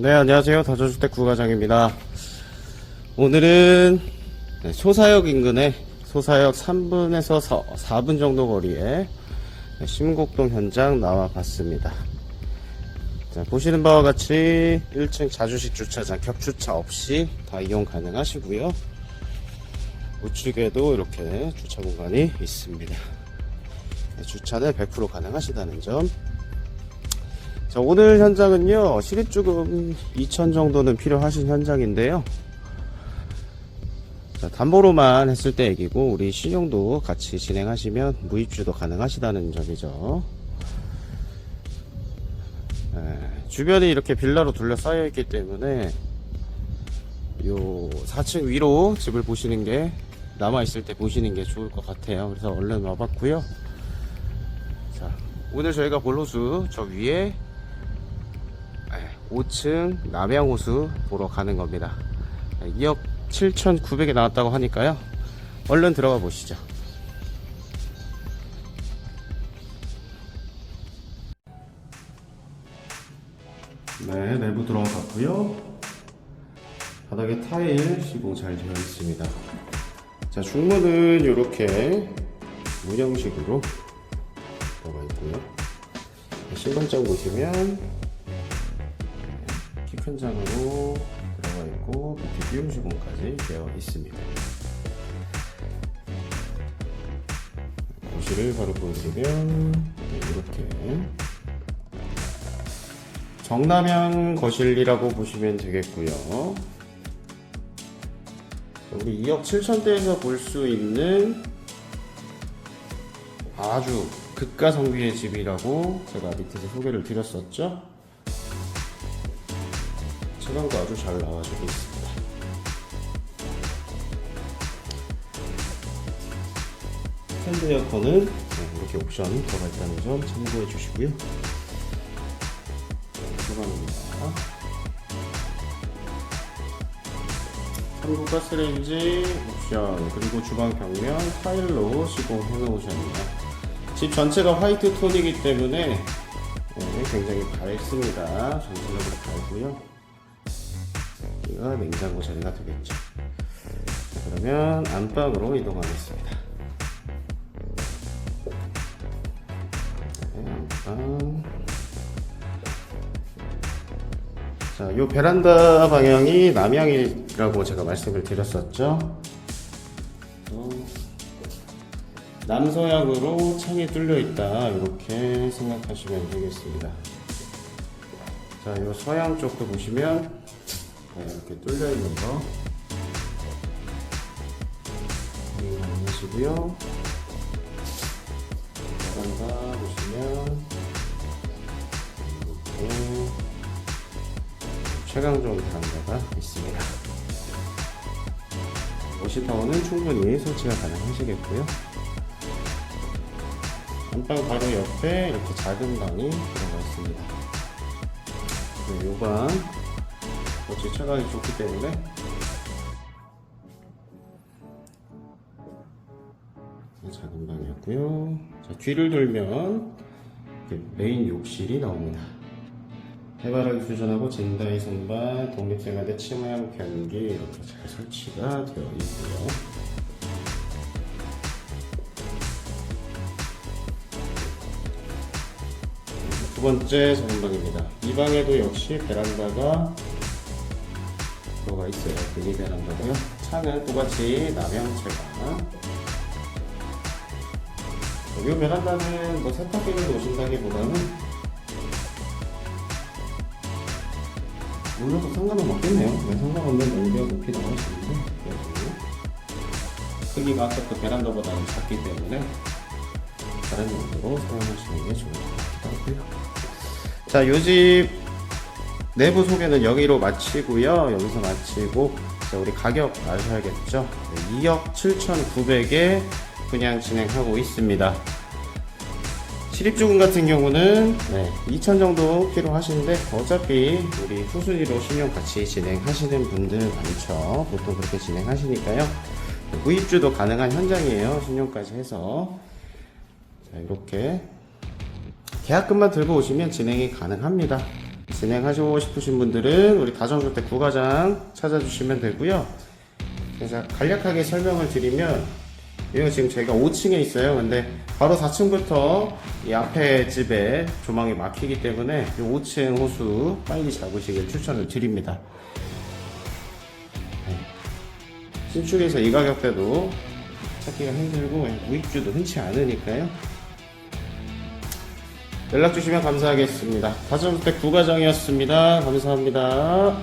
네, 안녕하세요. 다저주택 구과장입니다. 오늘은 네, 소사역 인근에 소사역 3분에서 4, 분 정도 거리에 네, 심곡동 현장 나와 봤습니다. 자, 보시는 바와 같이 1층 자주식 주차장 격주차 없이 다 이용 가능하시고요. 우측에도 이렇게 주차 공간이 있습니다. 네, 주차는 100% 가능하시다는 점. 자, 오늘 현장은요, 실입주금 2천 정도는 필요하신 현장인데요. 자, 담보로만 했을 때 얘기고, 우리 신용도 같이 진행하시면 무입주도 가능하시다는 점이죠. 예, 주변이 이렇게 빌라로 둘러싸여 있기 때문에, 요 4층 위로 집을 보시는 게, 남아있을 때 보시는 게 좋을 것 같아요. 그래서 얼른 와봤고요. 자, 오늘 저희가 볼 호수 저 위에 5층 남양호수 보러 가는 겁니다. 2억 7,900에 나왔다고 하니까요. 얼른 들어가 보시죠. 네, 내부 들어가 봤고요. 바닥에 타일 시공 잘 되어 있습니다. 자, 중문은 이렇게 문형식으로 들어가 있고요. 신발장 보시면 키큰 장으로 들어가 있고 밑에 비움 시공까지 되어 있습니다. 거실을 바로 네, 이렇게 정남향 거실이라고 보시면 되겠고요. 우리 2억 7천대에서 볼 수 있는 아주 극가성비의 집이라고 제가 밑에서 소개를 드렸었죠. 채광도 아주 잘 나와주고 있습니다. 스탠드 에어컨은 네, 이렇게 옵션이 들어가 있다는 점 참고해 주시고요. 주방입니다. 한국 가스레인지 옵션 그리고 주방 벽면 타일로 시공해 놓으셨네요. 집 전체가 화이트 톤이기 때문에 네, 굉장히 밝습니다. 전체적으로 밝고요. 여기가 냉장고 자리가 되겠죠. 자, 그러면 안방으로 이동하겠습니다. 네, 안방. 자, 요 베란다 방향이 남향이라고 제가 말씀을 드렸었죠. 어, 남서향으로 창이 뚫려 있다 이렇게 생각하시면 되겠습니다. 자, 요 서양 쪽도 보시면 네, 이렇게 뚫려 있는 거 확인하시고요. 베란다 보시면 이렇게 최강종 베란다가 있습니다. 오시타워는 충분히 설치가 가능하시겠고요. 안방 바로 옆에 이렇게 작은 방이 들어가 있습니다. 네, 요방 어찌 차광이 좋기 때문에 작은 방이었고요. 자, 뒤를 돌면 이렇게 메인 욕실이 나옵니다. 해바라기 퓨전하고 젠다이 선반, 독립생활대 치마형 변기 이렇게 잘 설치가 되어 있고요. 두 번째 작은 방입니다. 이 방에도 역시 베란다가 들어가 있어요. 미니 베란다고요. 창은 똑같이 남향채가. 이 베란다는 뭐 세탁기를 놓으신다기보다는 물려도 상관은 없겠네요. 네, 상관없는 넓이와 높이라고 하시는데 크기가 아까 그 베란다보다는 작기 때문에 다른 용도로 사용하시는 게 좋을 것 같기도 하고요. 자, 요집 내부 소개는 여기로 마치고요. 여기서 마치고 자, 우리 가격 아셔야겠죠? 네, 2억 7,900에 그냥 진행하고 있습니다. 실입주금 같은 경우는 네, 2천 정도 필요하신데 어차피 우리 후순위로 신용 같이 진행하시는 분들 많죠. 보통 그렇게 진행하시니까요. 무입주도 가능한 현장이에요. 신용까지 해서 자, 이렇게 계약금만 들고 오시면 진행이 가능합니다. 진행하시고 싶으신 분들은 우리 다정주택 부과장 찾아주시면 되고요. 그래서 간략하게 설명을 드리면 이거 지금 저희가 5층에 있어요. 근데 바로 4층부터 이 앞에 집에 조망이 막히기 때문에 이 5층 호수 빨리 잡으시길 추천을 드립니다. 네. 신축에서 이 가격대도 찾기가 힘들고 무입주도 흔치 않으니까요. 연락 주시면 감사하겠습니다. 다정주택 부과장이었습니다. 감사합니다.